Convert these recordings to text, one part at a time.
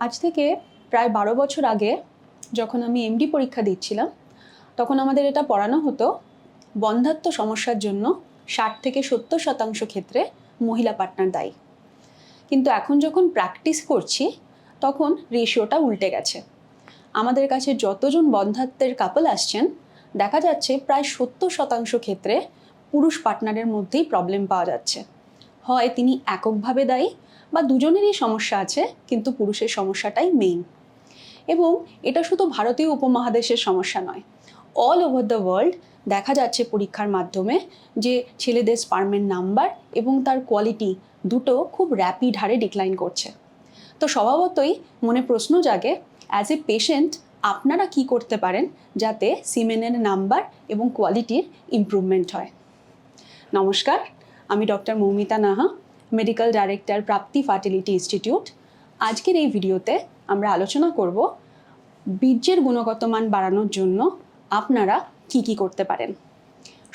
আজ থেকে প্রায় বারো বছর আগে যখন আমি এমডি পরীক্ষা দিচ্ছিলাম, তখন আমাদের এটা পড়ানো হতো বন্ধাত্ম সমস্যার জন্য ষাট থেকে সত্তর শতাংশ ক্ষেত্রে মহিলা পার্টনার দায়ী। কিন্তু এখন যখন প্র্যাকটিস করছি, তখন রেশিওটা উল্টে গেছে। আমাদের কাছে যতজন বন্ধাত্মের কাপল আসছেন, দেখা যাচ্ছে প্রায় সত্তর শতাংশ ক্ষেত্রে পুরুষ পার্টনারের মধ্যেই প্রবলেম পাওয়া যাচ্ছে। হয় তিনি এককভাবে দায়ী বা দুজনেরই সমস্যা আছে, কিন্তু পুরুষের সমস্যাটাই মেইন এবং এটা শুধু ভারতীয় উপমহাদেশের সমস্যা নয় অল ওভার দ্য ওয়ার্ল্ড দেখা যাচ্ছে পরীক্ষার মাধ্যমে যে ছেলেদের স্পার্মের নাম্বার এবং তার কোয়ালিটি দুটো খুব র্যাপিড হারে ডিক্লাইন করছে। তো স্বভাবতই মনে প্রশ্ন জাগে অ্যাজ এ পেশেন্ট আপনারা কি করতে পারেন যাতে সিমেনের নাম্বার এবং কোয়ালিটির ইমপ্রুভমেন্ট হয়? নমস্কার, আমি doctor Moumita Naha medical director Prapti fertility institute আজকের এই ভিডিওতে আমরা আলোচনা করব বীর্যের গুণগত মান বাড়ানোর জন্য আপনারা কি কি করতে পারেন।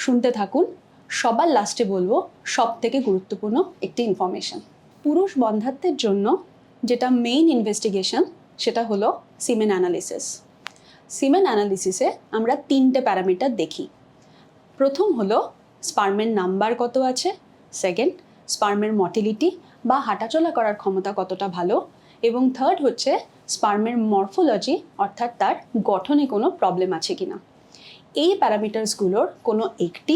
শুনতে থাকুন, সবার লাস্টে বলব সব থেকে গুরুত্বপূর্ণ একটি ইনফরমেশন পুরুষ বন্ধাত্বের জন্য যেটা মেইন ইনভেস্টিগেশন সেটা হলো সিমেন অ্যানালিসিস সিমেন অ্যানালিসিসে আমরা তিনটে প্যারামিটার দেখি। প্রথম হলো স্পার্মের নাম্বার কত আছে সেকেন্ড স্পার্মের মটিলিটি বা হাঁটাচলা করার ক্ষমতা কতটা ভালো? এবং থার্ড হচ্ছে স্পার্মের মরফোলজি, অর্থাৎ তার গঠনে কোনো প্রবলেম আছে কিনা? এই প্যারামিটার্সগুলোর কোনো একটি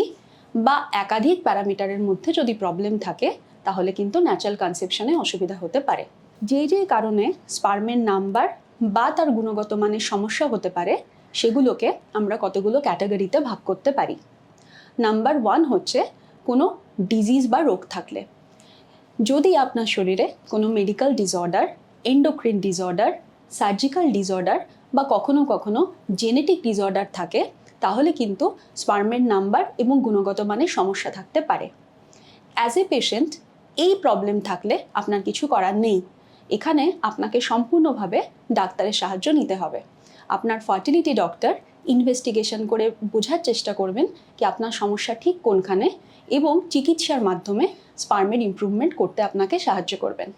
বা একাধিক প্যারামিটারের মধ্যে যদি প্রবলেম থাকে, তাহলে কিন্তু ন্যাচারাল কনসেপশনে অসুবিধা হতে পারে। যে যে কারণে স্পার্মের নাম্বার বা তার গুণগত মানের সমস্যা হতে পারে, সেগুলোকে আমরা কতগুলো ক্যাটাগরিতে ভাগ করতে পারি? নাম্বার ওয়ান হচ্ছে কোনো ডিজিজ বা রোগ থাকলে। যদি আপনার শরীরে কোনো medical disorder endocrine disorder surgical disorder বা কখনো কখনো জেনেটিক ডিসঅর্ডার থাকে, তাহলে কিন্তু স্পার্মের নাম্বার এবং গুণগত মানের সমস্যা থাকতে পারে। অ্যাজ এ পেশেন্ট এই প্রবলেম থাকলে আপনার কিছু করার নেই। এখানে আপনাকে সম্পূর্ণভাবে ডাক্তারের সাহায্য নিতে হবে। আপনার ফার্টিলিটি ডক্টর ইনভেস্টিগেশন করে বোঝার চেষ্টা করবেন কি আপনার সমস্যা ঠিক কোনখানে এবং চিকিৎসার মাধ্যমে স্পার্মের ইমপ্রুভমেন্ট করতে আপনাকে সাহায্য করবেন।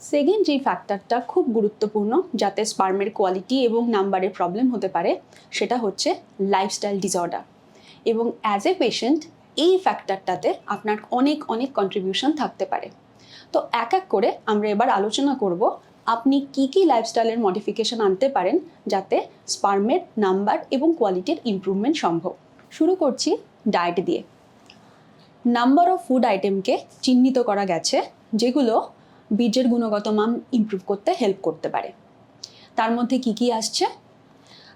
সেকেন্ড যে ফ্যাক্টরটা খুব গুরুত্বপূর্ণ যাতে স্পার্মের কোয়ালিটি এবং নাম্বারের প্রবলেম হতে পারে, সেটা হচ্ছে লাইফস্টাইল ডিসঅর্ডার এবং অ্যাজ এ পেশেন্ট এই ফ্যাক্টরটাতে আপনার অনেক অনেক কন্ট্রিবিউশন থাকতে পারে। তো এক এক করে আমরা এবার আলোচনা করব আপনি কি কি লাইফস্টাইলের মডিফিকেশন আনতে পারেন যাতে স্পার্মের নাম্বার এবং কোয়ালিটির ইমপ্রুভমেন্ট সম্ভব? শুরু করছি ডায়েট দিয়ে। নাম্বার অফ ফুড আইটেমকে চিহ্নিত করা গেছে, যেগুলো বীজের গুণগত মান ইমপ্রুভ করতে হেল্প করতে পারে। তার মধ্যে কি কি আসছে?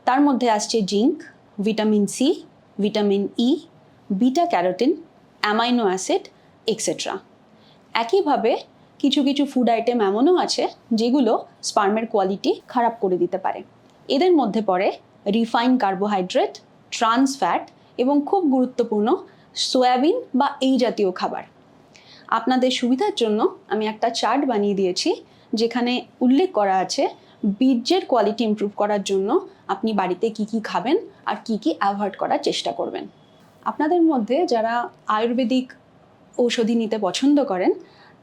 তার মধ্যে আসছে zinc vitamin C vitamin E beta carotene amino acid etcetera একইভাবে কিছু কিছু ফুড আইটেম এমনও আছে যেগুলো স্পার্মের কোয়ালিটি খারাপ করে দিতে পারে। এদের মধ্যে পড়ে রিফাইন কার্বোহাইড্রেট ট্রান্স ফ্যাট এবং খুব গুরুত্বপূর্ণ সয়াবিন বা এই জাতীয় খাবার। আপনাদের সুবিধার জন্য আমি একটা চার্ট বানিয়ে দিয়েছি, যেখানে উল্লেখ করা আছে বীর্যের কোয়ালিটি ইমপ্রুভ করার জন্য আপনি বাড়িতে কি কি খাবেন আর কি কি অ্যাভয়েড করার চেষ্টা করবেন। আপনাদের মধ্যে যারা আয়ুর্বেদিক ঔষধি নিতে পছন্দ করেন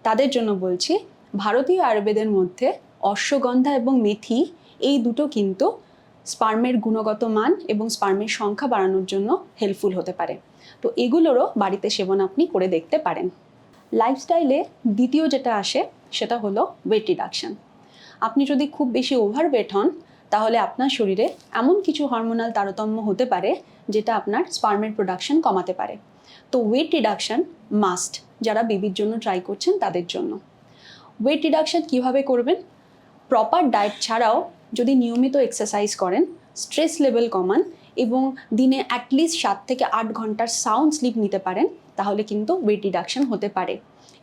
তাদের জন্য বলছি, ভারতীয় আয়ুর্বেদের মধ্যে অশ্বগন্ধা এবং মেথি এই দুটো কিন্তু স্পার্মের গুণগত মান এবং স্পার্মের সংখ্যা বাড়ানোর জন্য হেল্পফুল হতে পারে। তো এগুলোরও বাড়িতে সেবন আপনি করে দেখতে পারেন। লাইফস্টাইলে দ্বিতীয় যেটা আসে, সেটা হলো ওয়েট রিডাকশন আপনি যদি খুব বেশি ওভারওয়েট হন, তাহলে আপনার শরীরে এমন কিছু হরমোনাল তারতম্য হতে পারে, যেটা আপনার স্পার্মের প্রোডাকশন কমাতে পারে। তো ওয়েট রিডাকশন মাস্ট যারা বেবির জন্য ট্রাই করছেন তাদের জন্য। ওয়েট রিডাকশন কীভাবে করবেন? প্রপার ডায়েট ছাড়াও যদি নিয়মিত এক্সারসাইজ করেন স্ট্রেস লেভেল কমান এবং দিনে অ্যাটলিস্ট সাত থেকে আট ঘণ্টার সাউন্ড স্লিপ নিতে পারেন, তাহলে কিন্তু ওয়েট রিডাকশন হতে পারে।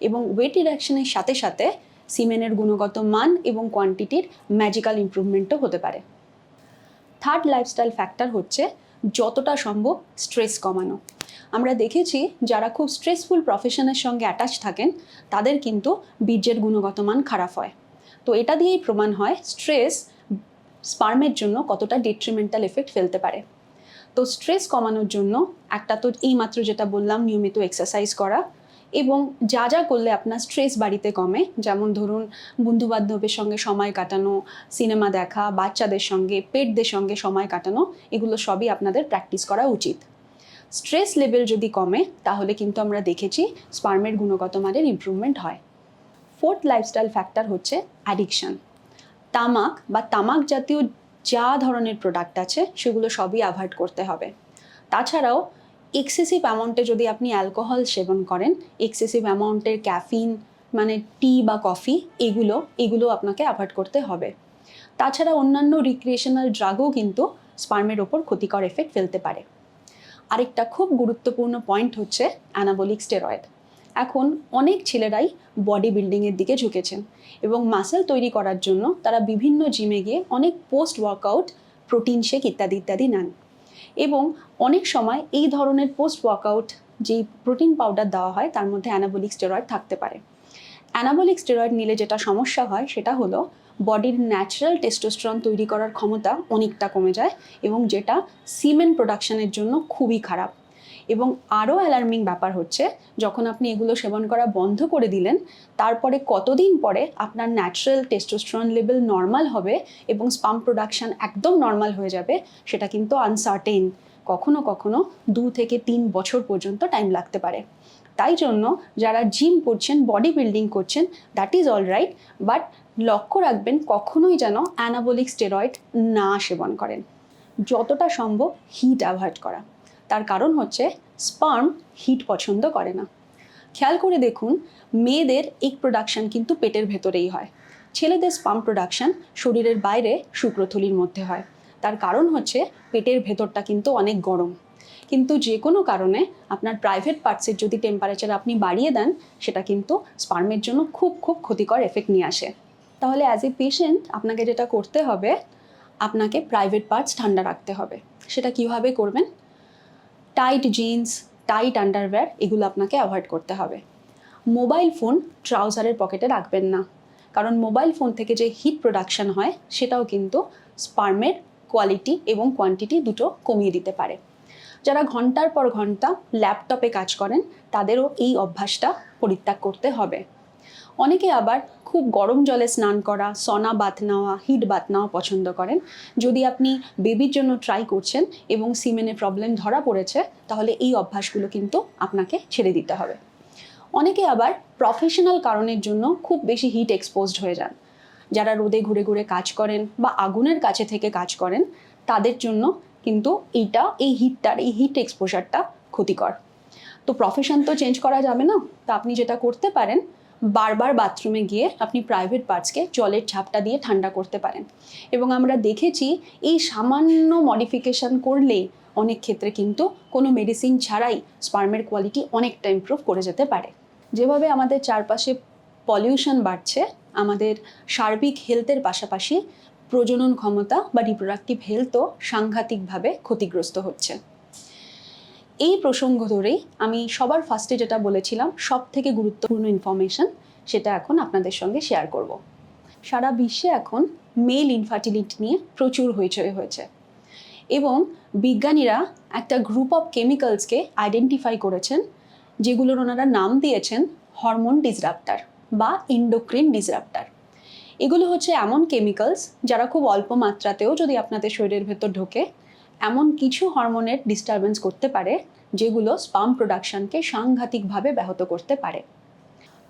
এবং ওয়েট রিডাকশনের সাথে সাথে সিমেনের গুণগত মান এবং কোয়ান্টিটির ম্যাজিক্যাল ইম্প্রুভমেন্টও হতে পারে। থার্ড লাইফস্টাইল ফ্যাক্টর হচ্ছে যতটা সম্ভব স্ট্রেস কমানো। আমরা দেখেছি যারা খুব স্ট্রেসফুল প্রফেশনের সঙ্গে অ্যাটাচ থাকেন, তাদের কিন্তু বীর্যের গুণগত মান খারাপ হয়। তো এটা দিয়েই প্রমাণ হয় স্ট্রেস স্পার্মের জন্য কতটা ডিট্রিমেন্টাল এফেক্ট ফেলতে পারে। তো স্ট্রেস কমানোর জন্য একটা তো এইমাত্র যেটা বললাম, নিয়মিত এক্সারসাইজ করা এবং যা যা করলে আপনার স্ট্রেস বাড়িতে কমে, যেমন ধরুন বন্ধু বান্ধবের সঙ্গে সময় কাটানো সিনেমা দেখা, বাচ্চাদের সঙ্গে পেটদের সঙ্গে সময় কাটানো, এগুলো সবই আপনাদের প্র্যাকটিস করা উচিত। স্ট্রেস লেভেল যদি কমে, তাহলে কিন্তু আমরা দেখেছি স্পার্মের গুণগত মানের ইমপ্রুভমেন্ট হয়। ফোর্থ লাইফস্টাইল ফ্যাক্টর হচ্ছে অ্যাডিকশন তামাক বা তামাক জাতীয় যা ধরনের প্রোডাক্ট আছে, সেগুলো সবই অ্যাভয়েড করতে হবে। তাছাড়াও এক্সেসিভ অ্যামাউন্টে যদি আপনি অ্যালকোহল সেবন করেন এক্সেসিভ অ্যামাউন্টের ক্যাফিন মানে টি বা কফি এগুলো এগুলো আপনাকে অ্যাভয়েড করতে হবে। তাছাড়া অন্যান্য রিক্রিয়েশনাল ড্রাগও কিন্তু স্পার্মের ওপর ক্ষতিকর এফেক্ট ফেলতে পারে। আরেকটা খুব গুরুত্বপূর্ণ পয়েন্ট হচ্ছে অ্যানাবলিক স্টেরয়েড এখন অনেক ছেলেরাই বডি বিল্ডিংয়ের দিকে ঝুঁকেছেন এবং মাসেল তৈরি করার জন্য তারা বিভিন্ন জিমে গিয়ে অনেক পোস্ট ওয়ার্কআউট প্রোটিন শেক ইত্যাদি ইত্যাদি নেন। এবং অনেক সময় এই ধরনের পোস্ট ওয়ার্কআউট যেই প্রোটিন পাউডার দেওয়া হয়, তার মধ্যে অ্যানাবলিক স্টেরয়েড থাকতে পারে। অ্যানাবলিক স্টেরয়েড নিলে যেটা সমস্যা হয়, সেটা হলো বডির ন্যাচারাল টেস্টোস্ট্রন তৈরি করার ক্ষমতা অনেকটা কমে যায় এবং যেটা সিমেন্ট প্রোডাকশনের জন্য খুবই খারাপ। এবং আরও অ্যালার্মিং ব্যাপার হচ্ছে, যখন আপনি এগুলো সেবন করা বন্ধ করে দিলেন, তারপরে কতদিন পরে আপনার ন্যাচারাল টেস্টোস্ট্রন লেভেল নর্মাল হবে এবং স্পাম প্রোডাকশন একদম নর্মাল হয়ে যাবে, সেটা কিন্তু আনসার্টেন কখনো কখনো দু থেকে তিন বছর পর্যন্ত টাইম লাগতে পারে। তাই জন্য যারা জিম করছেন বডি বিল্ডিং করছেন that is all right but লক্ষ্য রাখবেন কখনোই যেন অ্যানাবলিক স্টেরয়েড না সেবন করেন। যতটা সম্ভব হিট অ্যাভয়েড করা। তার কারণ হচ্ছে স্পার্ম হিট পছন্দ করে না। খেয়াল করে দেখুন, মেয়েদের এগ প্রোডাকশন কিন্তু পেটের ভেতরেই হয়। ছেলেদের স্পাম প্রোডাকশন শরীরের বাইরে শুক্রথলির মধ্যে হয়। তার কারণ হচ্ছে পেটের ভেতরটা কিন্তু অনেক গরম। কিন্তু যে কোনো কারণে আপনার প্রাইভেট পার্টসের যদি টেম্পারেচার আপনি বাড়িয়ে দেন, সেটা কিন্তু স্পার্মের জন্য খুব খুব ক্ষতিকর এফেক্ট নিয়ে আসে। তাহলে অ্যাজ এ পেশেন্ট আপনাকে যেটা করতে হবে, আপনাকে প্রাইভেট পার্টস ঠান্ডা রাখতে হবে। সেটা কীভাবে করবেন? টাইট জিন্স টাইট আন্ডারওয়্যার এগুলো আপনাকে অ্যাভয়েড করতে হবে। মোবাইল ফোন ট্রাউজারের পকেটে রাখবেন না। কারণ মোবাইল ফোন থেকে যে হিট প্রোডাকশন হয়, সেটাও কিন্তু স্পার্মের কোয়ালিটি এবং কোয়ান্টিটি দুটো কমিয়ে দিতে পারে। যারা ঘণ্টার পর ঘণ্টা ল্যাপটপে কাজ করেন, তাদেরও এই অভ্যাসটা পরিত্যাগ করতে হবে। অনেকে আবার খুব গরম জলে স্নান করা, সনা বাত নেওয়া, হিট বাত নেওয়া পছন্দ করেন। যদি আপনি বেবির জন্য ট্রাই করছেন এবং সিমেনে প্রবলেম ধরা পড়েছে, তাহলে এই অভ্যাসগুলো কিন্তু আপনাকে ছেড়ে দিতে হবে। অনেকে আবার প্রফেশনাল কারণের জন্য খুব বেশি হিট এক্সপোজড হয়ে যান। যারা রোদে ঘুরে ঘুরে কাজ করেন বা আগুনের কাছে থেকে কাজ করেন, তাদের জন্য কিন্তু এইটা, এই হিটটার এই হিট এক্সপোজারটা ক্ষতিকর। তো প্রফেশন তো চেঞ্জ করা যাবে না। তা আপনি যেটা করতে পারেন বারবার বাথরুমে গিয়ে আপনি প্রাইভেট পার্টসকে জলের ঝাপটা দিয়ে ঠান্ডা করতে পারেন। এবং আমরা দেখেছি এই সামান্য মডিফিকেশন করলেই অনেক ক্ষেত্রে কিন্তু কোনো মেডিসিন ছাড়াই স্পার্মের কোয়ালিটি অনেকটা ইমপ্রুভ করে যেতে পারে। যেভাবে আমাদের চারপাশে পলিউশন বাড়ছে, আমাদের সার্বিক হেলথের পাশাপাশি প্রজনন ক্ষমতা বা রিপ্রোডাক্টিভ হেলথও সাংঘাতিকভাবে ক্ষতিগ্রস্ত হচ্ছে। এই প্রসঙ্গ ধরেই আমি সবার ফার্স্টে যেটা বলেছিলাম সব থেকে গুরুত্বপূর্ণ ইনফরমেশন সেটা এখন আপনাদের সঙ্গে শেয়ার করব। সারা বিশ্বে এখন মেল ইনফার্টিলিটি নিয়ে প্রচুর হইচই হয়েছে এবং বিজ্ঞানীরা একটা গ্রুপ অফ কেমিক্যালসকে আইডেন্টিফাই করেছেন, যেগুলোর ওনারা নাম দিয়েছেন হরমোন ডিসরাপ্টার বা ইন্ডোক্রিন ডিসরাপ্টার এগুলো হচ্ছে এমন কেমিক্যালস যারা খুব অল্প মাত্রাতেও যদি আপনাদের শরীরের ভেতর ঢোকে এমন কিছু হরমোনের ডিস্টারবেন্স করতে পারে, যেগুলো স্পাম প্রোডাকশনকে সাংঘাতিকভাবে ব্যাহত করতে পারে।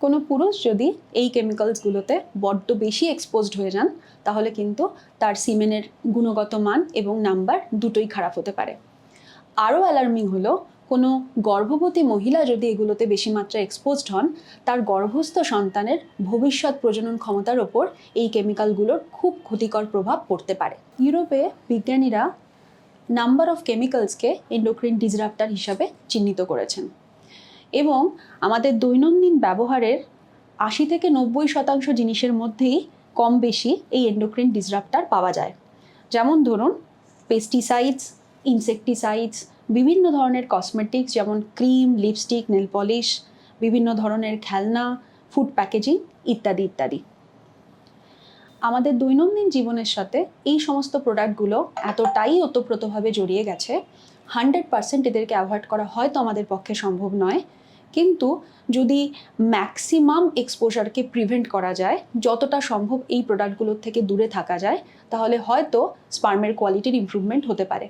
কোনো পুরুষ যদি এই কেমিক্যালসগুলোতে বড্ড বেশি এক্সপোজড হয়ে যান, তাহলে কিন্তু তার সিমেনের গুণগত মান এবং নাম্বার দুটোই খারাপ হতে পারে। আরও অ্যালার্মিং হলো, কোনো গর্ভবতী মহিলা যদি এগুলোতে বেশি মাত্রায় এক্সপোজড হন, তার গর্ভস্থ সন্তানের ভবিষ্যৎ প্রজনন ক্ষমতার ওপর এই কেমিক্যালগুলোর খুব ক্ষতিকর প্রভাব পড়তে পারে। ইউরোপে বিজ্ঞানীরা নাম্বার অফ কেমিক্যালসকে এন্ডোক্রিন ডিসরাপ্টার হিসাবে চিহ্নিত করেছেন। এবং আমাদের দৈনন্দিন ব্যবহারের আশি থেকে নব্বই শতাংশ জিনিসের মধ্যেই কম বেশি এই এন্ডোক্রিন ডিসরাপ্টার পাওয়া যায়। যেমন ধরুন পেস্টিসাইডস ইনসেকটিসাইডস বিভিন্ন ধরনের কসমেটিক্স যেমন ক্রিম লিপস্টিক নেল পলিশ বিভিন্ন ধরনের খেলনা ফুড প্যাকেজিং ইত্যাদি ইত্যাদি। আমাদের দৈনন্দিন জীবনের সাথে এই সমস্ত প্রোডাক্টগুলো এতটাই ওতপ্রোতভাবে জড়িয়ে গেছে হান্ড্রেড পার্সেন্ট এদেরকে অ্যাভয়েড করা হয়তো আমাদের পক্ষে সম্ভব নয়। কিন্তু যদি ম্যাক্সিমাম এক্সপোজারকে প্রিভেন্ট করা যায়, যতটা সম্ভব এই প্রোডাক্টগুলোর থেকে দূরে থাকা যায়, তাহলে হয়তো স্পার্মের কোয়ালিটির ইমপ্রুভমেন্ট হতে পারে।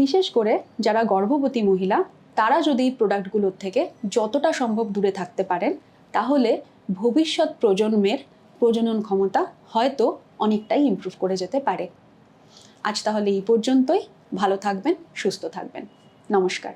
বিশেষ করে যারা গর্ভবতী মহিলা, তারা যদি এই প্রোডাক্টগুলোর থেকে যতটা সম্ভব দূরে থাকতে পারেন, তাহলে ভবিষ্যৎ প্রজন্মের প্রজনন ক্ষমতা হয়তো অনেকটাই ইম্প্রুভ করে যেতে পারে। আজ তাহলে এই পর্যন্তই। ভালো থাকবেন, সুস্থ থাকবেন। নমস্কার।